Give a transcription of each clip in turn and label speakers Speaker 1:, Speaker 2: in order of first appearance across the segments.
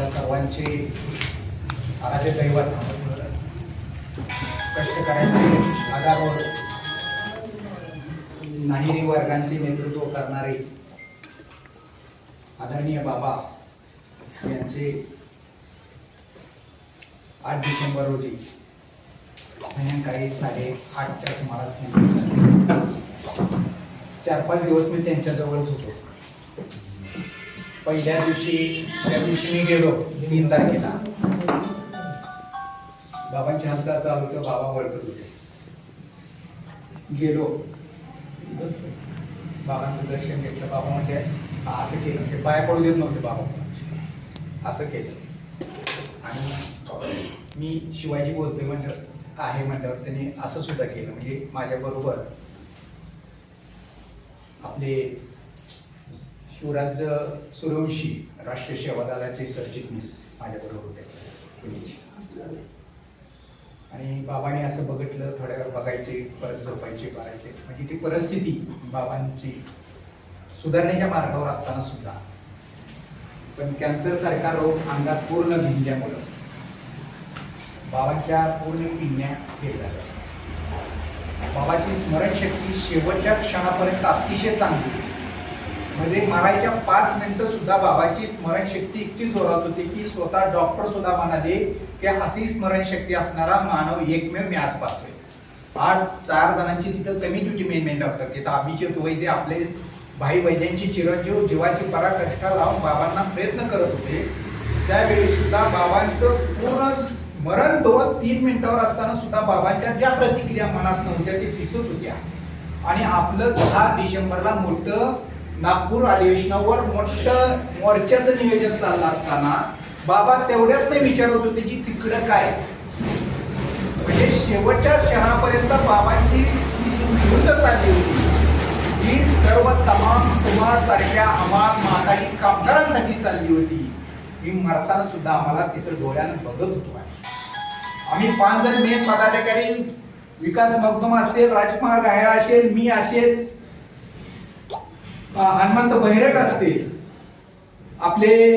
Speaker 1: आपल्या सर्वांचे आराध्य दैवत कष्टकऱ्यांचे आधारवर नाहिरी वर्गांचे नेतृत्व करणारे आदरणीय बाबा यांचे आठ डिसेंबर रोजी सायंकाळी साडे आठच्या सुमारास चार पाच दिवस मी त्यांच्याजवळच होतो. पहिल्या दिवशी त्या दिवशी मी गेलो तीन तारखेला. बाबांची हालचाल चालू होतं बाबा वळखत होते. गेलो. बाबांचं दर्शन घेतलं. बाबा म्हणजे असं केलं. म्हणजे पाया पडू देत नव्हते बाबा. असं केलं. आणि मी शिवाजी बोलतोय म्हणलं आहे म्हणल्यावर त्यांनी असं सुद्धा केलं. म्हणजे माझ्या बरोबर आपले शिवराज सुरवंशी राष्ट्रीय सेवा दलाचे सरचिटणीस माझ्याबरोबर होते. पुण्याचे. आणि बाबांनी असं बघितलं थोड्या वेळ बघायचे परत झोपायचे करायचे म्हणजे ती परिस्थिती बाबांची सुधारण्याच्या मार्गावर असताना सुद्धा. पण कॅन्सर सारखा रोग अंगात पूर्ण भिंजल्यामुळं बाबांच्या पूर्ण पिण्या फेल झाल्या. बाबाची स्मरणशक्ती शेवटच्या क्षणापर्यंत अतिशय चांगली. म्हणजे मारायच्या पाच मिनिटं सुद्धा बाबाची स्मरणशक्ती इतकी जोरात होती की स्वतः डॉक्टर सुद्धा म्हणाले की अशी स्मरणशक्ती असणारा मानव एकमेव मी आज पाहतोय. आठ चार जणांची तिथं कमी ड्युटी मेन मेन डॉक्टर तिथं अभिजित वैद्य आपले भाई वैद्यांची चिरंजीव जीवाची पराकष्टा लावून बाबांना प्रयत्न करत होते. त्यावेळी सुद्धा बाबांचं पूर्ण मरण दोन तीन मिनिटावर असताना सुद्धा बाबांच्या ज्या प्रतिक्रिया मनात नव्हत्या ते दिसत होत्या. आणि आपलं दहा डिसेंबरला मोठं नागपूर अधिवेशनावर मोठं मोर्चाचं नियोजन चाललं असताना बाबा तेवढ्यात नाही विचारत होते की तिकडं काय? म्हणजे शेवटच्या क्षणापर्यंत बाबांची झुंज चालली होती. ही सर्व तमाम तुम्हासारख्या आम्हाला मागाडी कामगारांसाठी चालली होती. ही मरताना सुद्धा आम्हाला तिथं डोळ्यानं बघत होतो आम्ही. पाच जण मेन पदाधिकारी विकास मगदुम असतील राजकुमार गायळा असेल मी असेल हनुमंत बहिरट असतील आपले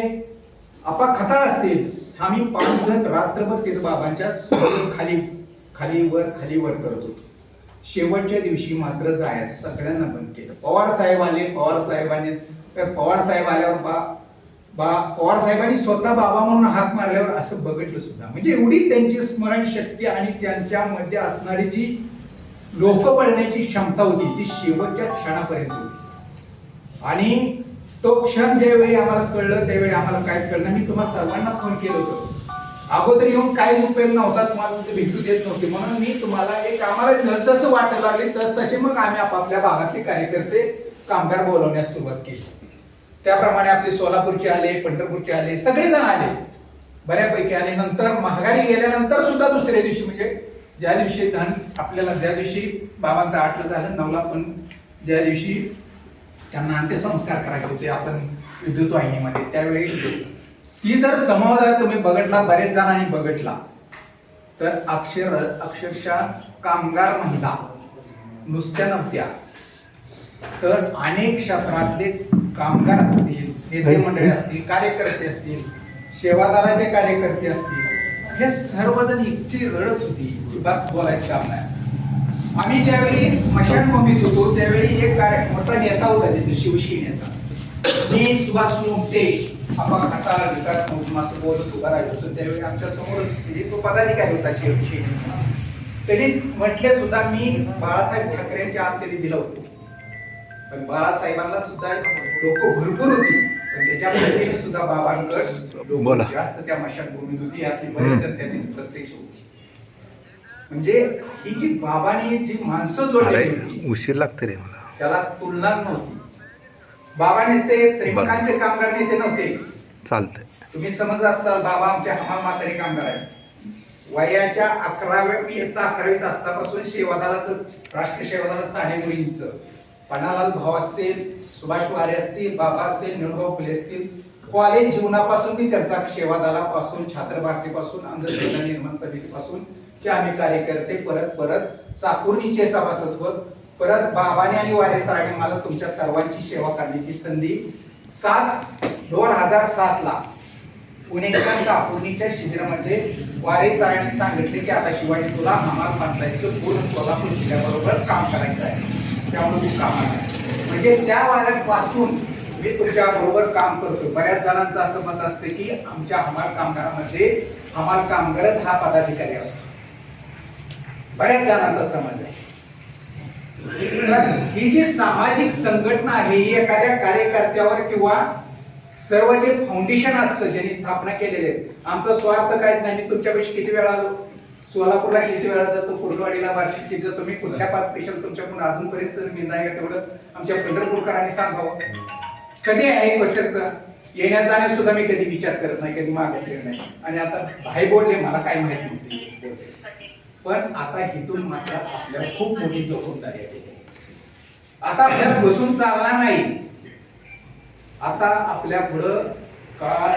Speaker 1: आपा खताळ असतील आम्ही पाच जण रात्रभर तिथं बाबांच्या खाली खाली वर खाली वर करत होतो. शेवटच्या दिवशी मात्र जायचं सगळ्यांना बंद केलं. पवार साहेब आले पवार साहेबांनी तर पवार साहेब आल्यावर बा बा पवार साहेबांनी स्वतः बाबा म्हणून हात मारल्यावर असं बघितलं सुद्धा. म्हणजे एवढी त्यांची स्मरण शक्ती आणि त्यांच्यामध्ये असणारी जी लोक वळण्याची क्षमता होती ती शेवटच्या क्षणापर्यंत होती. आणि तो क्षण ज्यावेळी आम्हाला कळलं त्यावेळी आम्हाला काहीच कळलं मी तुम्हाला सर्वांना फोन केलं होतं. अगोदर येऊन काहीच उपयोग नव्हता तुम्हाला तुमचे भेटू देत नव्हते. म्हणून मी तुम्हाला एक आम्हाला जसजसं वाटायला लागले तस तसे मग आम्ही आपापल्या भागातले कार्यकर्ते कामगार बोलवण्यास सुरुवात केली. त्याप्रमाणे आपले सोलापूरचे आले पंढरपूरचे आले सगळेजण आले. बऱ्यापैकी आले. नंतर महागारी गेल्यानंतर सुद्धा दुसऱ्या दिवशी म्हणजे ज्या दिवशी धन आपल्याला ज्या दिवशी बाबांचं आठलं झालं नवला पण ज्या दिवशी त्यांना अंत्यसंस्कार करायचे होते आपण विद्युत वाहिनीमध्ये त्यावेळी ती जर समोर तुम्ही बघटला बरेच जणांनी बघटला. तर अक्षर अक्षरशः कामगार महिला नुसत्या नव्हत्या. तर अनेक क्षेत्रातले कामगार असतील नेते मंडळी असतील कार्यकर्ते असतील सेवादाराचे कार्यकर्ते असतील हे सर्वजण इतकी रडत होती की बस बोलायचं काम नाही. आम्ही ज्यावेळी मशानभूमीत होतो त्यावेळी एक कार्य मोठा नेता होता तिथे शिवसेनेचा मी सुभाष मोमटे आपण आता विकास मोठम असं बोलत उभा राहिलो होतो. त्यावेळी आमच्यासमोर म्हणजे तो पदाधिकारी होता शिवसेनेचा तरी म्हटले सुद्धा मी बाळासाहेब ठाकरेंच्या आत तरी दिलं होतं. पण बाळासाहेबांना सुद्धा लोक भरपूर होती. पण त्याच्या पद्धतीने सुद्धा बाबांकड. जास्त त्या मशानभूमीत होती. यातली बरेच जण त्यातील प्रत्यक्ष होती. म्हणजे ही जी बाबांनी जी माणसं जोडली
Speaker 2: उशीर लागते रे मला.
Speaker 1: त्याला तुलना नव्हती. बाबांनीच ते श्रीमंतांचे कामगार नेते नव्हते.
Speaker 2: चालतंय.
Speaker 1: तुम्ही समजलं असताल बाबा आमचे हमाल म्हातारे कामगार आहेत वयाच्या अकराव्या इयत्ता अकरावीत असतापासून सेवादाराचं राष्ट्रीय सेवादार साने मुलींचं. पन्नालाल भाऊ असतील सुभाष वारे असतील बाबा असतील निळभाऊ फुले असतील कॉलेज जीवनापासून मी त्यांचा सेवादलापासून छात्र भारतीपासून अंधश्रद्धा निर्माण समितीपासून चे आम्ही कार्यकर्ते परत परत चाकुर्णीचे सभासत्व परत बाबाने आणि वारे सरांनी मला तुमच्या सर्वांची सेवा करण्याची संधी सात दोन हजार सात ला पुण्याच्या सापुर्णीच्या शिबिरामध्ये वारे सरांनी सांगितले की आता शिवाय तुला हमाल पंचायतचं पूर्ण सोलापूर जिल्ह्याबरोबर काम करायचं आहे त्यामुळे तू कामाला. म्हणजे त्या वाऱ्यापासून मी तुमच्या बरोबर काम करतो. बऱ्याच जणांचं असं मत असतं की आमच्या हमाल कामगारामध्ये हमाल कामगारच हा पदाधिकारी असतो. बऱ्याच जणांचा समज आहे. ही जी सामाजिक संघटना आहे ही एखाद्या कार्यकर्त्यावर किंवा सर्व जे फाउंडेशन असतं ज्यांनी स्थापना केलेली आहे आमचा स्वार्थ काहीच नाही. मी तुमच्यापेक्षा किती वेळा आलो? सोलापूरला किती वेळा जातो? कुर्डवाडीला वार्षिक किती जातो? मी कुठल्या पाच पेशंट तुमच्याकडून अजूनपर्यंत मी नाही तेवढं आमच्या पंढरपूरकरांनी सांगावं. कधी ऐकू शकतं येण्या जाण्यास सुद्धा मी कधी विचार करत नाही कधी मागे नाही. आणि आता भाई बोलले मला काय माहीत नव्हती. पण आता हिथून मात्र आपल्याला खूप मोठी जबाबदारी आहे. आता आपल्याला बसून चालणार नाही. आता आपल्या पुढं काळ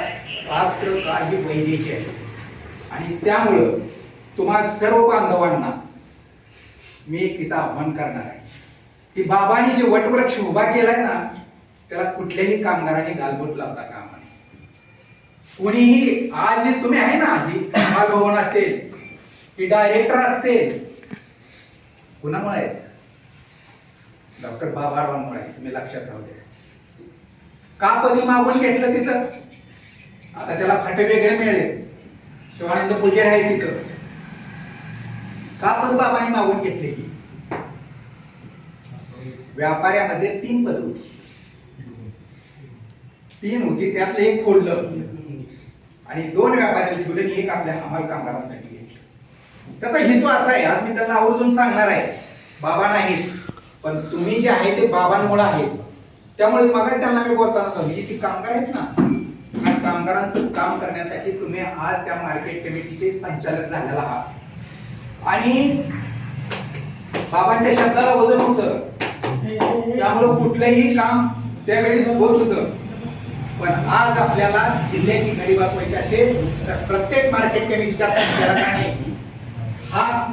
Speaker 1: रात्र काळ ही आहे आणि त्यामुळं तुम्हा सर्व बांधवांना मी एक तिथं आव्हान करणार आहे. की बाबांनी जे वटवृक्ष उभा केलाय ना त्याला कुठल्याही कामगाराने गालबोट लावता कामा नये. कुणीही आज तुम्ही आहे ना ही कमाल भवन असेल ही डायरेक्टर असतील कुणामुळे आहेत? डॉक्टर बाबारावांमुळे आहे तुम्ही लक्षात राहू द्या. का पदी मागून घेतलं तिथं आता त्याला फाटे वेगळे मिळाले. शिवानंद पुजेर आहे तिथं. का पद बाबांनी मागून घेतले की व्यापाऱ्यामध्ये तीन पद होती. तीन होती त्यातलं एक फोडलं आणि दोन व्यापाऱ्याला ठेवलं आणि एक आपल्या हमाल कामगारांसाठी घेतलं. त्याचा हेतू असा आहे आज मी त्यांना आवर्जून सांगणार आहे बाबा नाहीत पण तुम्ही जे आहे ते बाबांमुळे आहेत त्यामुळे मग त्यांना मी बोलताना सांगितलं जी कामगार आहेत ना या कामगारांचं काम करण्यासाठी तुम्ही आज त्या मार्केट कमिटीचे संचालक झालेला आहात. आणि बाबांच्या शब्दाला वजन होतं. त्यामुळे कुठलंही काम त्यावेळी होत होतं. पण आज आपल्याला जिल्ह्याची गडी बसवायची असेल तर प्रत्येक मार्केट कमिटीच्या संचालकाने हा